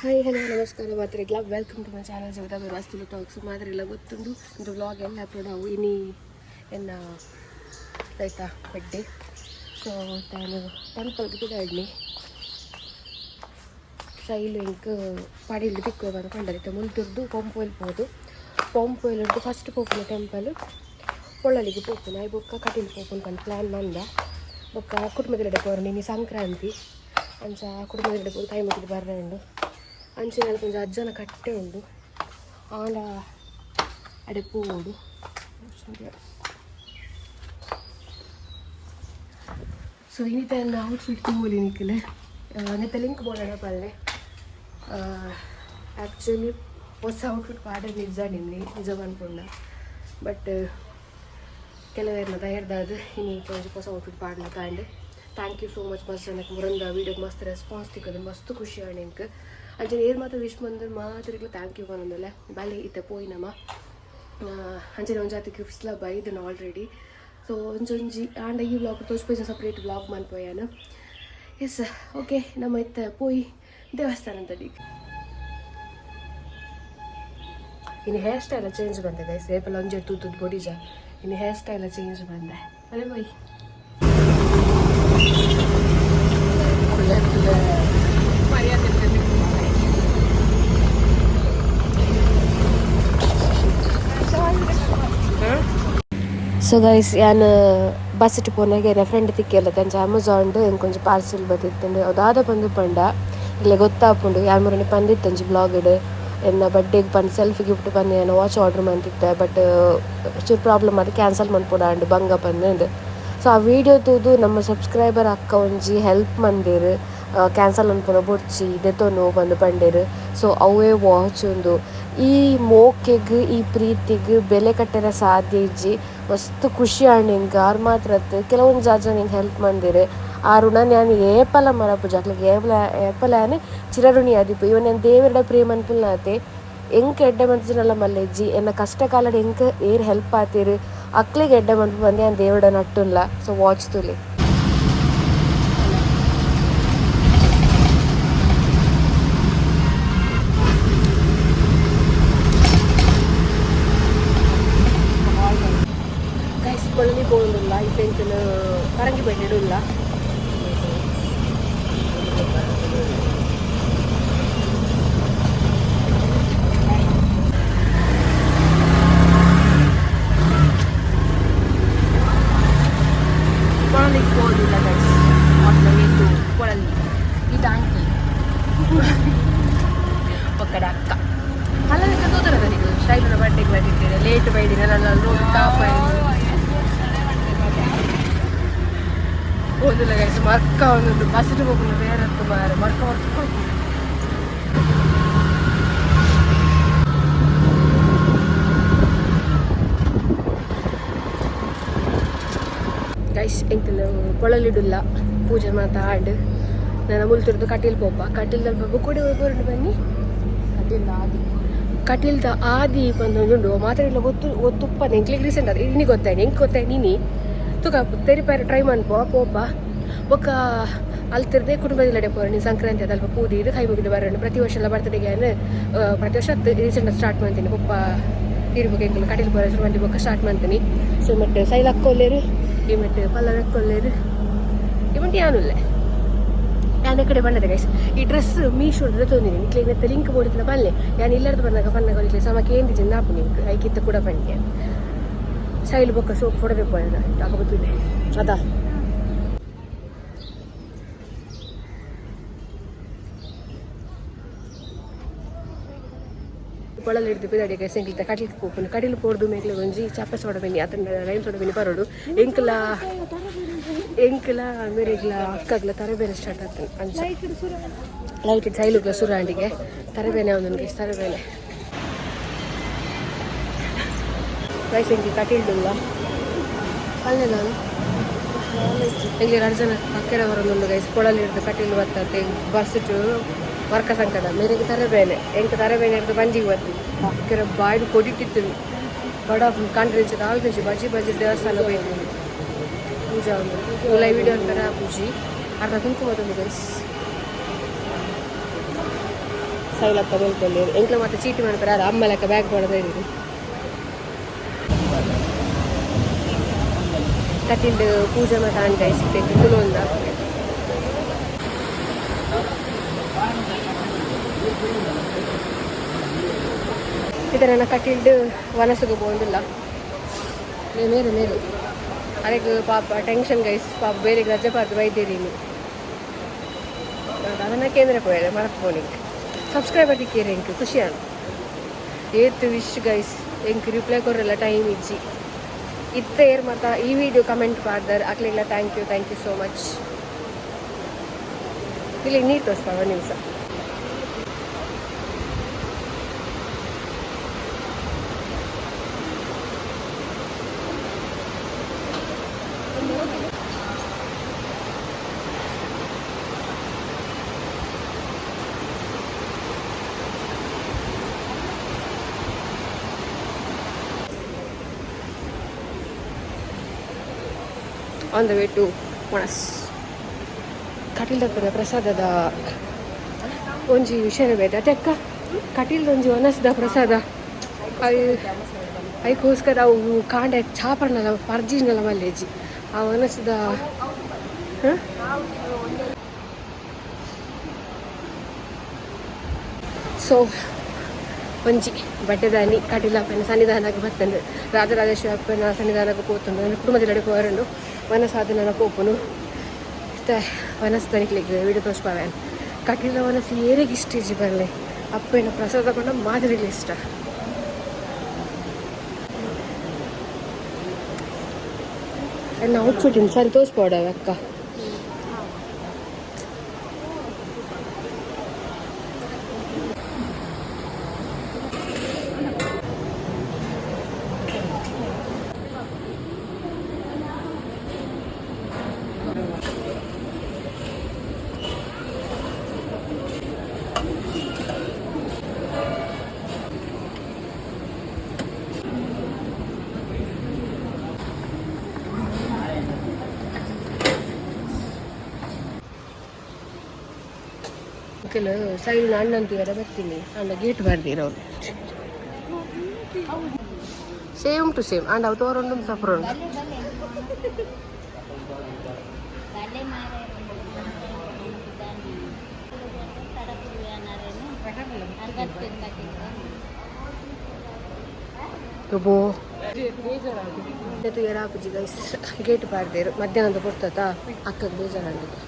Hi, hello, ನಮಸ್ಕಾರ ಮಾತ್ರಿಲ್ಲ welcome to my channel ಜಗದ ವಸ್ತುಲು ಟಾಕ್ಸ್ ಮಾತ್ರಿಲ್ಲ ಗೊತ್ತುಂಡು ಒಂದು ವ್ಲಾಗ್ ಎಲ್ಲ ಅಪ್ಲೋಡ್ ಅವು ಇನಿ ಎನ್ನ ಆಯ್ತಾ ಬಡ್ಡೆ ಸೊ ನಾನು ಟೆಂಪಲ್ಗೆ ಬಿಡಾಡ್ನಿ ಶೈಲು ಇಂಕ್ ಪಡಿಲ್ದು ತಿಕ್ಕೋ ಬಂದು ಕಂಡರಿತ ಮುಲ್ತುರ್ದು ಪಂಪು ಇಲ್ಬೋದು ಪಂಪು ಇಲ್ಲದ್ದು ಫಸ್ಟ್ ಪೋಪುನ ಟೆಂಪಲ್ ಪೊಳ್ಳಲಿಗೆ ಪೋಪುನ. ಐ ಬೊಕ್ಕ ಕಟೀಲ್ ಪೋಪುನ ಕಂಡು ಪ್ಲ್ಯಾನ್ ಬಂದ ಬೊಕ್ಕ ಕುಟುಂಬದ ಪೋರು ನಿನ್ನೆ ಸಂಕ್ರಾಂತಿ. ಅಂಚ ಕುಟುಂಬದ ಪೋರು ಕೈ ಮುಗಿದು ಬರ್ರೆ ಉಂಡು ಅಂಚಿನ ಕೊಂಚ ಅಜ್ಜನ ಕಟ್ಟೆ ಉಂಡು ಆಂಡ ಅಡೆ ಪೂಡು. ಸೊ ಇನ್ನಿತ ನನ್ನ ಔಟ್ಫಿಟ್ ತುಂಬಲಿ ನಿಕ್ಕಲೆ ನೆತ್ತ ಲಿಂಕ್ ಬೋಡೋಣ ಪಲ್ಲೆ. ಆ್ಯಕ್ಚುಲಿ ಹೊಸ ಔಟ್ಫಿಟ್ ಪಾಡ ನಿಜ ನಿನ್ನೆ, ನಿಜ ಅನ್ಕೊಂಡ. ಬಟ್ ಕೆಲವೇರ್ನ ತಯಾರ್ದಾದ ಇನ್ನು ಕೊಂಚ ಹೊಸ ಔಟ್ಫಿಟ್ ಪಾಡ್ಲ ತಾಂಡೆ. ಥ್ಯಾಂಕ್ ಯು ಸೋ ಮಚ್ ಮಸ್ತ್ ನನಗೆ ಮುರಂದ ವೀಡಿಯೋಗೆ ಮಸ್ತ್ ರೆಸ್ಪಾನ್ಸ್ ತಿಕ್ಕದು ಮಸ್ತ್ ಖುಷಿ ಆಣ ನಿಂಗೆ ಅಂಚನೆ ಏರ್ ಮಾತ್ರ ವಿಶ್ ಬಂದ್ರೆ ಮಾತ್ರ ಥ್ಯಾಂಕ್ ಯು ಬಂದಲ್ಲ ಬಾಲೆ ಇತ್ತೆ ಪೋಯಿನಮ್ಮ ಅಂಚನೆ ಒಂದು ಜಾತಿ ಗಿಫ್ಟ್ಸ್ಲ ಬೈದನು ಆಲ್ರೆಡಿ ಸೊ ಒಂಜೊಂಜಿ ಆಂಡ ಈ ವ್ಲಾಗ್ ತೋಚ್ಪೋಯ್ಸ ಸಪ್ರೇಟ್ ವ್ಲಾಗ್ ಮನ್ಪೋಯಾನ ಎಸ್ ಓಕೆ ನಮ್ಮ ಇತ್ತ ಪೋಯಿ ದೇವಸ್ಥಾನ ತಡಿ ಇನ್ನು ಹೇರ್ ಸ್ಟೈಲ ಚೇಂಜ್ ಬಂದೆ ಗೈಸ್ ರೇಪಲ್ಲ ಒಂಜೆ ತೂತದ ಬೊಡಿಜ ಇನ್ನು ಹೇರ್ ಸ್ಟೈಲ ಚೇಂಜ್ ಬಂದೆ ಅದೇ ಬೈ ಸೊ ಗೈಸ್ ಯಾನ್ ಬಸ್ ಇಟ್ಟು ಪೋನಾಗೆ ನನ್ನ ಫ್ರೆಂಡ್ ತಿಕ್ಕಿಲ್ಲ ತಂಚ கொஞ்சம் ಎಂಕ್ ಕೊಂಚ ಪಾರ್ಸಲ್ ಬತ್ತಿತ್ತಂಡು ಅದಾದ ಬಂದು ಪಂಡ ಇಲ್ಲ ಗೊತ್ತಾಪುಂಡು ಯಾನ್ ಮುರನಿ ಪಂದಿತ್ತಂಜಿ ಬ್ಲಾಗ್ಡ್ ಎನ್ನ ಬರ್ಡೇಗೆ ಪಂದು ಸೆಲ್ಫಿ ಗಿಫ್ಟ್ ಪಂದು ಏನು ವಾಚ್ ಆರ್ಡರ್ ಮಂತಿದ್ದೆ ಬಟ್ ಚೂರು ಪ್ರಾಬ್ಲಮ್ ಅದು ಕ್ಯಾನ್ಸಲ್ ಮನ್ಪುಡಾಂಡು ಬಂಗ ಪಂದು ಸೊ ಆ ವಿಡಿಯೋ ತೂದು ನಮ್ಮ ಸಬ್ಸ್ಕ್ರೈಬರ್ ಅಕ್ಕ ಒಂಜಿ ಹೆಲ್ಪ್ ಮಂದಿರು ಕ್ಯಾನ್ಸಲ್ ಅನ್ಪುನ ಬೊಡ್ಚಿ ದೆತೊನು ಬಂದು ಪಂಡೇರು. ಸೊ ಅವೇ ವಾಚ್ ಒಂದು ಈ ಮೋಕೆಗ್, ಈ ಪ್ರೀತಿಗ್ ಬೆಲೆ ಕಟ್ಟರ ಸಾಧ್ಯ ಇಜ್ಜಿ. ಮಸ್ತ್ ಖುಷಿ ಆಣಿಂಗ್ ಆರ್ ಮಾತ್ರ ಕೆಲವೊಂದು ಜಾಜ ನಿಂಗೆ ಹೆಲ್ಪ್ ಮಂದಿರು ಆ ಋಣ ನಾನು ಏಪಲ ಮರಪು ಜಾಕ್ಲಿಗೆ ಏಪಲ ಏಪಲ ಆನೆ ಚಿರಋಣಿ ಆದಿಪ್ಪು. ಇವ ನಾನು ದೇವರಡ ಪ್ರೇಮ ಅನ್ಪುಲ್ನಾತೆ ಎಂಕ್ ಎಡ್ಡೆ ಮಂತಿನಲ್ಲ ಮಲ್ಲೆಜ್ಜಿ? ಎನ್ನ ಕಷ್ಟ ಕಾಲಡ್ ಎಂಕ್ ಏರ್ ಹೆಲ್ಪ್ ಆತೀರಿ? ಅಕ್ಲಿಗೆ ಎಡ್ಡೆ ಮಂತ್ ಬಂದು ನಾನು ದೇವರಡ ನಟ್ಟುಲ್ಲ. ಸೊ ವಾಚ್ ತುಲಿ ಗೈಸ್ ಕೊಳಲಿ ಬೋಳುಲ್ಲ ಇತ್ತೆಂಕನ ಒಕ್ಕಡೆ ಅಕ್ಕ ಅಲ್ಲ ತೋತರ ನನಗೆ ಶೈಲಿನ ಬಟ್ಟೆಗೆ ಬಂದಿದ್ದೇನೆ ಲೇಟ್ ಬೈದಿನ ನನ್ನ ರೋಡ್ ಟಾಪ್ ಓದಿಲ್ಲ ಗೈಸ್ ಮರ್ಕ ಒಂದೊಂದು ಬಸ್ಸಿಗೆ ಹೋಗಲು ಬೇರೆ ಮಾರ ಮರ್ಕ ಮರ್ಕ ಗೈಸ್ ಎಂಕಲ್ ಕೊಳಲಿಡುಲ್ಲ. ಪೂಜೆ ಮಾತಾಡು ನನ್ನ ಮುಲ್ತಿರ್ದು ಕಟೀಲ್ ಪೋಪ. ಕಟೀಲ್ದಲ್ಲಿ ಪೋಪ. ಕೂಡ ಹೋಗೋರು ಬನ್ನಿ. ಕಟೀಲ್ ಆದಿ. ಕಟೀಲ್ದ ಆದಿ ಬಂದು ಮಾತಾಡಿಲ್ಲ ಗೊತ್ತು, ಗೊತ್ತುಪ್ಪ. ಎಂಕ್ಲಿಗೆ ರೀಸೆಂಟ್ ಅದು ಇನ್ನಿ ಗೊತ್ತಾಯ್ತು ಹೆಂಗೆ ಗೊತ್ತಾಯ್ತು ನೀನಿ? ತುಕ తెరిపారు ಟ್ರೈ ಮಾಡ್ಪೋ ಪೋಪ ఒక ಅಲ್ತಿರ್ದೆ ಕುಟುಂಬದಲ್ಲಿ ಪೋರ ನೀನು ಸಂಕ್ರಾಂತಿ ಅದಲ್ಪ ಪೂದಿ ಇದು ಕೈ ಮುಗಿದು ಬರೋಣ ಪ್ರತಿ ವರ್ಷ ಎಲ್ಲ ಬರ್ತಡೆಗೆ ಪ್ರತಿ ವರ್ಷ ರೀಸೆಂಟ್ ಸ್ಟಾರ್ಟ್ ಮಾಡ್ತೀನಿ. ಪಪ್ಪ ಇರ್ಬೇಕು ಎಂಕಲ್ ಕಟೀಲ್ ಶುರು ಮಂದಿ ಬೊಕ್ಕ ಸ್ಟಾರ್ಟ್ ಮಾಡ್ತೀನಿ. ಸೊ ಮತ್ತೆ ಸೈಲ್ ಹಾಕ್ಕೊಳ್ಳೇರು ಈ ಮತ್ತೆ ಪಲ್ಲರ್ ಹಾಕ್ಕೊಳ್ಳೇರು ಇವಂಟಿ ಯಾನುಲ್ಲೆ ನಾನು ಕಡೆ ಬಂದದೆ ಗೈಸ್ ಈ ಡ್ರೆಸ್ ಮೀಶೋದ ತೊಂದಿನಿ ನಿಕ್ಲೆ ಮತ್ತೆ ಲಿಂಕ್ ಬೋಡಿಲ್ಲ ಬಲ್ಲೆ ನಾನು ಇಲ್ಲದ ಬಂದಾಗ ಪನ್ನಗ ನಿಕ್ಲೆ ಸಮಕ್ಕೆ ಏನು ಜಿಂದ ಆಪು ನಿಂಗೆ ಐಕಿತ್ತ ಕೂಡ ಪಂಡ್ಯ ಸೈಲ್ ಬೊಕ್ಕ ಸೋಪ್ ಕೊಡಬೇಕು ಅಲ್ಲ ಆಗಬತ್ತಿದೆ ಅದಾ? ಕೊಳಲು ಹಿಡಿದು ಬಿದಾಡಿಗೆ ಸೆಂಗಿಲ್ದ ಕಟ್ಲಿಕ್ಕೆ ಹೋಗ್ಕೊಂಡು ಕಡಿಲು ಕೊಡ್ದು ಮೇಗ್ಲೆ ಒಂಜಿ ಚಾಪೆ ಸೋಡ ಬೆನ್ನಿ ಅದನ್ನ ರೈಮ್ ಸೋಡ ಬೆನ್ನಿ ಬರೋಡು. ಎಂಕ್ಲ ಎಂಕ್ಲ ಮೇರೆಗ್ಲ ಅಕ್ಕಗ್ಲ ತರಬೇನೆ ಸ್ಟಾರ್ಟ್ ಆಗ್ತದೆ ಅಂಚ ಲೈಟ್ ಸೈಲುಗ್ಲ ಸುರಾಂಡಿಗೆ ತರಬೇನೆ ಒಂದೊಂದು ತರಬೇನೆ. ರೈಸಂಗಿ ಕಟೀಲ್ಡುಲ್ಲ ಅಲ್ಲೇ ನಾನು ಇಲ್ಲಿ ಎರಡು ಜನ ಬರೋದೊಂದು ಗೈಸ್ ಕೊಳಲ್ಲಿ ಹಿಡಿದು ಕಟೀಲು ಬರ್ತದೆ ಬರ್ಸಿಟ್ಟು ವರ್ಕ ಸಂಕಟ ಮೇರೆಗೆ ತರಬೇನೆ, ಎಂಟು ತರಬೇನೆ ಹಿಡಿದು ಬಂಜಿಗೆ ಬರ್ತೀವಿ ಅಕ್ಕೆರೆ ಬಾಯ್ದು ಕೊಡಿಟ್ಟಿತ್ತು ಬಡ ಕಾಂಟ್ರಿಂಚದ ಆಲ್ಗಂಜಿ ಬಜ್ಜಿ ಬಜ್ಜಿ ದೇವಸ್ಥಾನ ಹೋಯ್ತು ಪೂಜಾ ಇವುಲ ವಿಡಿಯೋ ಅಂತಾರೆ ಪೂಜಿ. ಅರ್ಧ ಕುಂಕುಮದೊಂದು ಗೈಸ್ ಸವಲತ್ತ ಮಲ್ಪಲ್ಲಿ ಎಂಕ್ಲ ಮತ್ತೆ ಚೀಟಿ ಮಾಡ್ತಾರೆ ಅದು ಅಮ್ಮ ಲೆಕ್ಕ ಬ್ಯಾಗ್ ಮಾಡೋದೇ ಕಟ್ಟಿಂದು ಪೂಜೆ ಮತ್ತು ಗೈಸ್ ಇಸ್ಬೇಕು ತುಲೊಂದು ಇದನ್ನ ಕಟ್ಟಿಲ್ಡು ವನಸುಗ ಬೋಂದಿಲ್ಲ ಮೇರು ಮೇರು ಅದಕ್ಕೆ ಪಾಪ ಟೆನ್ಷನ್ ಗೈಸ್ ಪಾಪ ಬೇರೆ ರಜೆ ಪಾತು ಬೈದಿದ್ದೀನಿ. ಅದನ್ನ ಕೇಂದ್ರ ಪೋಯ್ರೆ ಮರತ್ ಪೋನಿಗೆ ಸಬ್ಸ್ಕ್ರೈಬರ್ ಕೇರಿ ಎಂಕ್ ಖುಷಿ ಆನ್ ಏತ್ ವಿಶ್ ಗೈಸ್ ಎಂಕ್ ರಿಪ್ಲೈ ಕೊರಲ್ಲ ಟೈಮ್ ಇಜ್ಜಿ. ಇತ್ತ ಮತ್ತು ಈ ವಿಡಿಯೋ ಕಮೆಂಟ್ ಮಾಡ್ದಾರೆ. ಆಗ್ಲಿಲ್ಲ thank you thank you so much ಇಲ್ಲಿ ನೀರು ತೋರಿಸ್ತಾವ ನಿಮಿಷ ಆನ್ ದ ವೇ ಟು ಒಣಸ್ ಕಟೀಲ್ದಪ್ಪದ ಪ್ರಸಾದದ ಒಂಜಿ ವಿಷಯ ಬೇಡ. ಅಕ್ಕ ಕಟೀಲ್ದ ಒಂಜಿ ಒನಸ್ದ ಪ್ರಸಾದ. ಅದಕ್ಕೋಸ್ಕರ ಅವು ಕಾಂಡೆ ಚಾಪರ್ನಲ್ಲ ಪರ್ಜಿನಲ್ಲ ಮಲ್ಲೇಜಿ. ಆ ಒನಸ್ದ ಸೊ ಒಂಜಿ ಬಡ್ಡೆದಾನಿ ಕಟೀಲಪ್ಪನ ಸನ್ನಿಧಾನಕ್ಕೆ ಬರ್ತಂಡು ರಾಜರಾಜೇಶ್ವರ ಅಪ್ಪನ ಸನ್ನಿಧಾನಕ್ಕೆ ಹೋಗ್ತಂಡು ನನ್ನ ಕುಟುಂಬದಲ್ಲಿ ಹೋರಂಡು ವನ ಸಾಧನ ಕೋಪನು ಇಷ್ಟ ವನಸ್ತಾನಿಕ್ಲಿಗೆ ವಿಡಿಯೋ ತೋರಿಸ್ಪಾವೆ ಕಟೀಲ ವನಸ್ ಏರಿಗೆ ಇಷ್ಟ ಇಜ್ಜಿ ಬರಲಿ ಅಪ್ಪನ ಪ್ರಸಾದ ತಗೊಂಡು ಮಾದರಿಲಿ ಇಷ್ಟ ನನ್ನ ಔಟ್ಫಿಟ್ ಸರಿ ತೋರಿಸ್ಬೋಡವೆ ಅಕ್ಕ ಕೆಲವು ಸೈಡ್ ಅಣ್ಣಂತಿಗಾರ ಬರ್ತೀನಿ. ಅಣ್ಣ ಗೇಟ್ ಬರ್ದಿರೋರು ಸೇಮ್ ಟು ಸೇಮ್ ಅಂಡ್ ಅವು ತೋರೊಂಡು ಸಫರ್ ಉಂಟು. ಒಬ್ಬೋ ಇದು ಯಾರಾಪುಜಿ ಗೈಸ್ ಗೇಟ್ ಬಾರ್ದೇರು. ಮಧ್ಯಾಹ್ನದ ಕೊಡ್ತದ ಅಕ್ಕಗೆ ಬೇಜಾರಾಗಿದೆ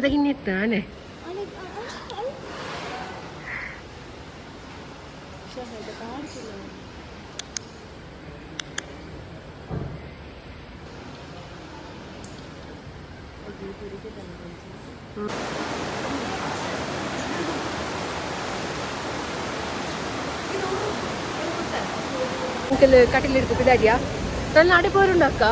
바닥 있다 안에. அங்கிள் கட்டில் இருக்கு பின்னாடியா நல்ல அடைப்போருண்டாக்கா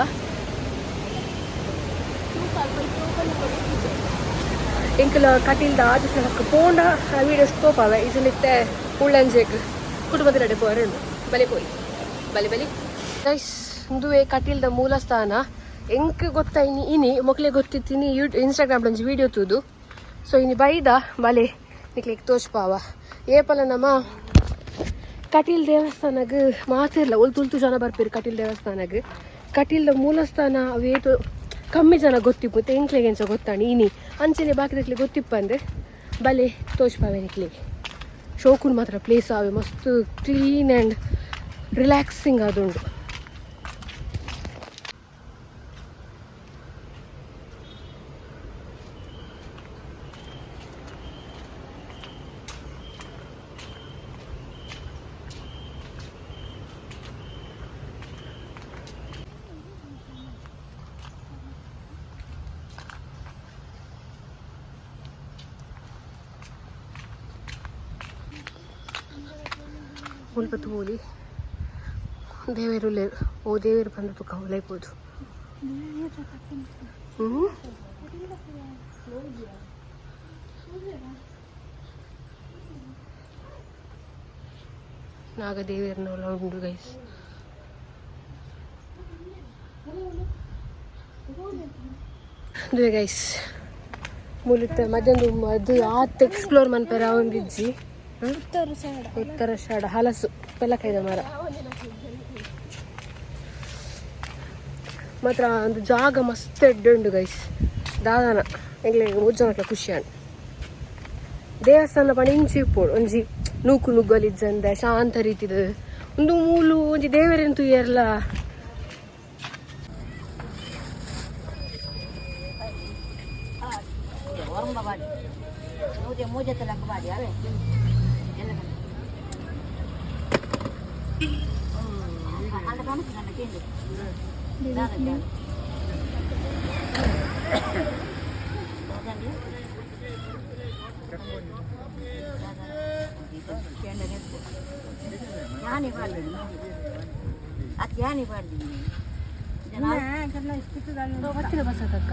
ಅಕ್ಕ ಎಂಕಲ್ ಕಟೀಲ್ದ ಆದ ಸಲಕ್ಕೆ ಪೋಂಡ ವೀಡಿಯೋಸ್ ತೋಪಾವೆ ಇಸಲಿತ್ತೆ ಉಳ್ಳಂಜೆಗ್. ಕುಟುಂಬದ ನಡೆ ಪೋರುಂಡು ಬಲೆ ಪೋಯಿ. ಬಲೆ, ಬಲಿ. ಗೈಸ್ ಇಂದುವೆ ಕಟೀಲ್ದ ಮೂಲ ಸ್ಥಾನ ಎಂಕ್ ಗೊತ್ತಾಯಿನಿ ಇನಿ ಮೊಕ್ಲೆ ಗೊತ್ತಿತ್ತೀನಿ ಯೂ ಇನ್ಸ್ಟಾಗ್ರಾಮ್ ಒಂಜಿ ವಿಡಿಯೋ ತೂದು. ಸೊ ಇನಿ ಬೈದ ಬಲೆ ನಿಕ್ಲಿಗೆ ತೋಚ್ಪಾವ ಏಪಲ ನಮ್ಮ ಕಟೀಲ್ ದೇವಸ್ಥಾನಗ್ ಮಾತಿರ್ಲ. ಒಲ್ ತುಲ್ತು ಜನ ಬರ್ಪೇರು ಕಟೀಲ್ ದೇವಸ್ಥಾನಗ್. ಕಟೀಲ್ದ ಮೂಲಸ್ಥಾನ ಅವೇತು ಕಮ್ಮಿ ಜನ ಗೊತ್ತಿಪ್ಪು ಎಂಕ್ಲೆಗೆ ಸಹ ಗೊತ್ತಾಣಿ, ಇನಿ. ಅಂಚನೆ ಗೊತ್ತಿಪ್ಪ ಅಂದರೆ, ಬಲೆ ತೋಚ್ಪಾವೆ ನಿಕ್ಲಿಗೆ ಶೋಕುನ್ ಮಾತ್ರ ಪ್ಲೇಸ್ ಆವೆ, ಮಸ್ತ್ ಕ್ಲೀನ್ ಆ್ಯಂಡ್ ರಿಲ್ಯಾಕ್ಸಿಂಗ್ ಅದುಂಡು ಮುನ್ಪತ್ತು ಓದಿ ದೇವರು ಲೇ ಓ, ದೇವರು ಬಂದು ತುಕ ಹೊಲೈಬೋದು ಹ್ಞೂ ನಾಗ ದೇವಿಯರನ್ನ ಉಂಡು ಗೈಸ್ ಅದೇ ಗೈಸ್ ಮೂಲತ ಮಧ್ಯಾಹ್ನ ಅದು ಆತ್ ಎಕ್ಸ್ಪ್ಲೋರ್ ಮನ್ಪೆರ ಒಂದಿಜ್ಜಿ. ಉತ್ತರ ಶಾಡ. ಹಲಸು. ಪೆಲಕೈದ ಮರ. ಮಾತ್ರ ಒಂದು ಜಾಗ ಮಸ್ತ್ ಎಡ್ಡುಂಡು ಗೈಸ್ ದಾದಾನ. ಎಂಗ್ಲೆ ಮುಜ್ಜನಕ್ಲ ಖುಷಿ ಆನ್ ದೇವಸ್ಥಾನ ಪಣ ಇಂಚಿ ಇಪ್ಪೋಡು. ಒಂಜಿ ನೂಕು ನುಗ್ಗಲಿಜ್ಜಂದ ಶಾಂತ ರೀತಿದ. ಒಂದು ಮೂಲು, ಒಂಜಿ ದೇವರೇನು ತುಯ್ಯರ್ಲ ಮೂಜೆ ತಲಕ ಬಾಡಿ ಅವೇ ಎಲ್ಲ ಅಲ್ಲ ಕಾಣಿಸ್ತು ನನ್ನ ಕೇಂದ್ರ ಯಾನಿ ಬಾಡ್ದು ಅದು ಯಾನಿ ಬಾಡ್ದು ಬತ್ತಿನ ಬಸ್ ಆತಕ್ಕ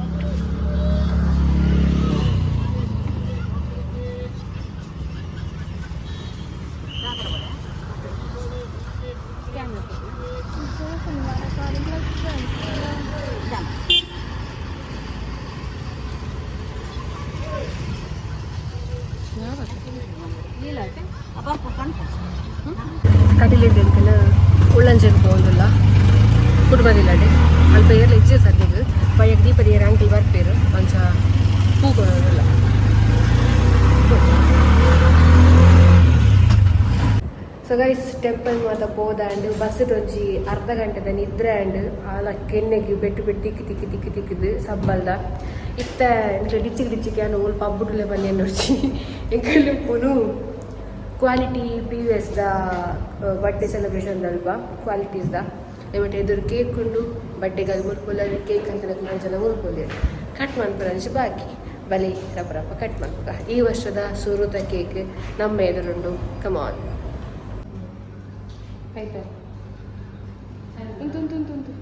ಸೊ ಗೈಸ್ ಟೆಂಪಲ್ ಮಾತ ಪೋದ ಆಂಡ್ ಬಸ್ ಒಂಜಿ ಅರ್ಧ ಗಂಟೆದ ನಿದ್ರೆ ಆಂಡ್ ಆಲ ಕೆನ್ನೆಗೆ ಬೆಟ್ಟು ಬೆಟ್ಟು ತಿಕ್ಕಿ ತಿಕ್ಕಿ ತಿಕ್ಕಿ ತಿಕ್ಕಿದ್ದು ಸಬ್ಬಲ್ದ ಇತ್ತ ಎಂಟ್ರೆ ಡಿಚ್ಚಿಗೆ ಡಿಚ್ಚಿಗೆ ಅನ್ನೋ ಒಂದು ಪಬ್ಬುಡುಲೆ ಬನ್ನಿ ನೋಡ್ಸಿ ಎಂಕಲ್ಲು ಪುನು ಕ್ವಾಲಿಟಿ ಪಿ ಯು ಎಸ್ದ ಬರ್ಡೇ ಸೆಲೆಬ್ರೇಷನ್ ಅಲ್ವಾ? ಕ್ವಾಲಿಟೀಸ್ದ ದಯವಿಟ್ಟು ಎದುರು ಕೇಕ್ ಉಂಡು ಬಡ್ಡೆಗೆ ಅದು ಮುಲ್ಪೊಲ್ಲ ಕೇಕ್ ಅಂತ ನಾಲ್ಕು ಜನ ಮುಲ್ಪೊಲ್ಲಿ ಕಟ್ ಮಾಡ್ಕೊಳ್ಳಿ ಬಾಕಿ. ಬಲಿ ರಪ್ಪ ರಪ್ಪ ಕಟ್ ಮಾಡ್ಬೇಕ ಈ ವರ್ಷದ ಸುರುತ ಕೇಕ್ ನಮ್ಮ ಎದುರುಂಡು. ಕಮಾನ್ ಆಯ್ತಾ ಉಂಟು ಉಂಟು ಉಂಟು ಉಂಟು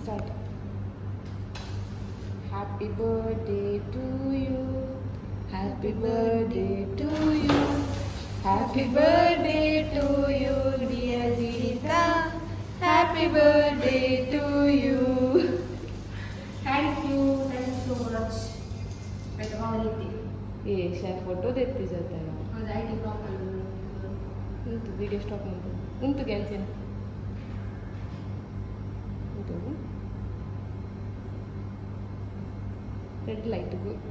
start happy birthday to you happy birthday to you happy birthday to you dear Geeta happy birthday to you thank you thank you so much ಏ ಶಾ ಫೋಟೋ ತೆತ್ತಿ ಜೊತೆ ಉಂಟು. ವಿಡಿಯೋ ಸ್ಟಾಪ್ ಮಾಡ್ತು ಉಂಟು. ಗೆಲ್ಸಿನ ಉಂಟು. Red light good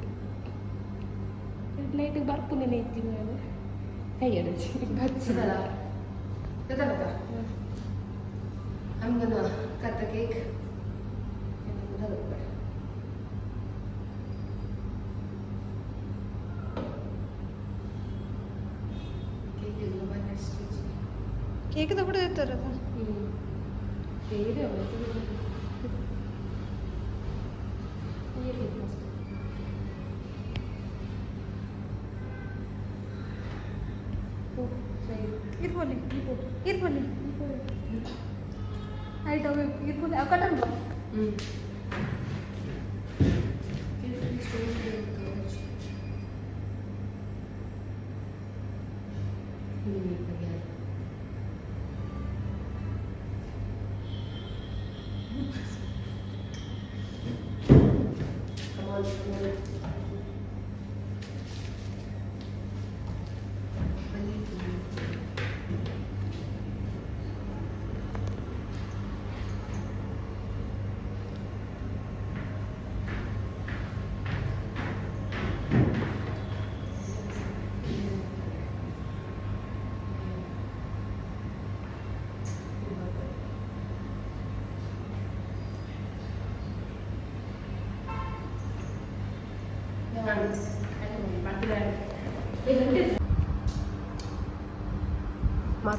red light ಬರ್ಪುನೆ ನೆಚ್ಚಿ ನಾನು. ಕೈ ಎಡಚಿ ಬಚ್ಚಿದಲ್ಲ ಕತ್ತ ಕೇಕ್ ಕೇಕ್ ಕೂಡ ಇರ್ತಾರದ ಹ್ಮ್. ಬೇರೆ ಅವತ್ತು ನೀರು ಬೇಕು ಅಷ್ಟೇ. ಓ,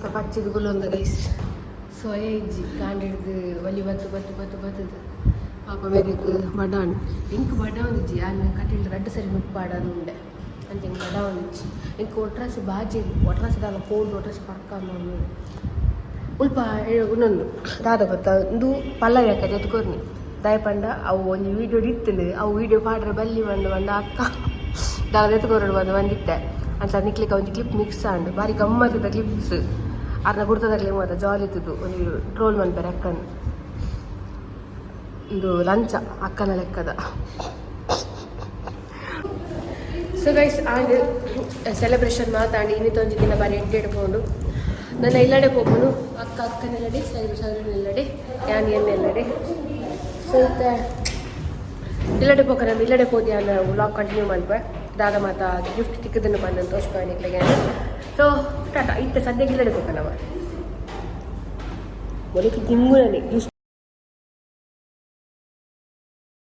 ಮಾತ ಪಚ್ಚಿದು ಗುಲೊಂದು ರೈಸ್ ಸೋಯ ಇಜ್ಜಿ, ಕಾಂಡಿಡ್ದು, ಒಲಿ ಬತ್ತು ಬತ್ತು ಬತ್ತು ಬತ್ತದು ಪಾಪ ಮೇರಿಕ್ ಬಡಾಣ್ ಇಂಕ್ ಬಡಾಣ್ ಇಜ್ಜಿ ಅನ್ನ ಕಟ್ಟಿಲ್ ರಡ್ಡು ಸರಿ ಮುಪ್ಪಾಡದು ಉಂಡೆ ಅಂತ ಹಿಂಗೆ ಬಡಾಣ್ ಇಜ್ಜಿ. ಇಂಕ್ ಒಟ್ರಾಸಿ ಬಾಜಿ, ಒಟ್ರಾಸಿ ದಾಲ ಕೋಲ್ಡ್ ಒಟ್ರಾಸಿ ಪರ್ಕ ಅನ್ನೋದು ಉಲ್ಪ ಇನ್ನೊಂದು. ದಾದ ಗೊತ್ತಾ? ಒಂದು ಪಲ್ಲ ಯಾಕೆ ಎತ್ಕೊರ್ನಿ ದಯಪಂಡ, ಅವು ಒಂದು ವೀಡಿಯೋ ಇತ್ತಂದು ಅವು ವೀಡಿಯೋ ಪಾಡ್ರೆ ಬಲ್ಲಿ ಬಂದು ಒಂದು ಅಕ್ಕ ದಾದ ಎತ್ಕೊರಡು ಬಂದು ಬಂದಿತ್ತೆ. ಅಂತ ನಿಕ್ಲಿಕ್ಕೆ ಒಂದು ಕ್ಲಿಪ್ ಮಿಕ್ಸ್ ಆಂಡು. ಬಾರಿ ಗಮ್ಮತ್ತಿದ್ದ ಕ್ಲಿಪ್ಸ್ ಅದನ್ನ ಗುರ್ತದಾಗಲಿ ಮಾತ್ರ ಜಾಲಿ ಇತ್ತು ಒಂದು ಟ್ರೋಲ್ ಮಾಡ್ತಾರೆ ಅಕ್ಕನ. ಇದು ಲಂಚ, ಅಕ್ಕನ ಲೆಕ್ಕದ. ಸೊ ಗೈಸ್ ಆಂಡ್ ಸೆಲೆಬ್ರೇಷನ್ ಮಾತಾಡಿ ಇನ್ನಿತ್ತೊಂದು ದಿನ ಬಾರಿ ಎಂಟು ಪೋನು ನನ್ನ ಇಲ್ಲಡೆ ಹೋಗ್ಬೋದು ಅಕ್ಕ ಅಕ್ಕನೆಲ್ಲಡೆ ಸೈರು ಸೈರು ಎಲ್ಲಡೆ ಯಾನ್ ಎಲ್ಲಡೆ. ಸೊ ಮತ್ತೆ, ಇಲ್ಲಡೆ ಪೋಕ ನಾನು ಇಲ್ಲಡೆ ಹೋಗಿ ಅನ್ನೋ ವ್ಲಾಗ್ ಕಂಟಿನ್ಯೂ ಮಾಡ್ಬೆ. ದಾದ ಮಾತಾ ಗಿಫ್ಟ್ ತಿಕ್ಕದನ್ನು ಬಂದು ತೋರಿಸ್ಕೊಳ್ಳಿಕ್ಕೆ ಸೊ ಟಾಟಾ ಇತ್ತೆ ಸದ್ಯಕ್ಕೆ ಇಲ್ಲಡೆ ಪೋಕ ನಾವು ಮೊದಲು ತಿಂಗುಳನೆ ಜ್ಯೂಸ್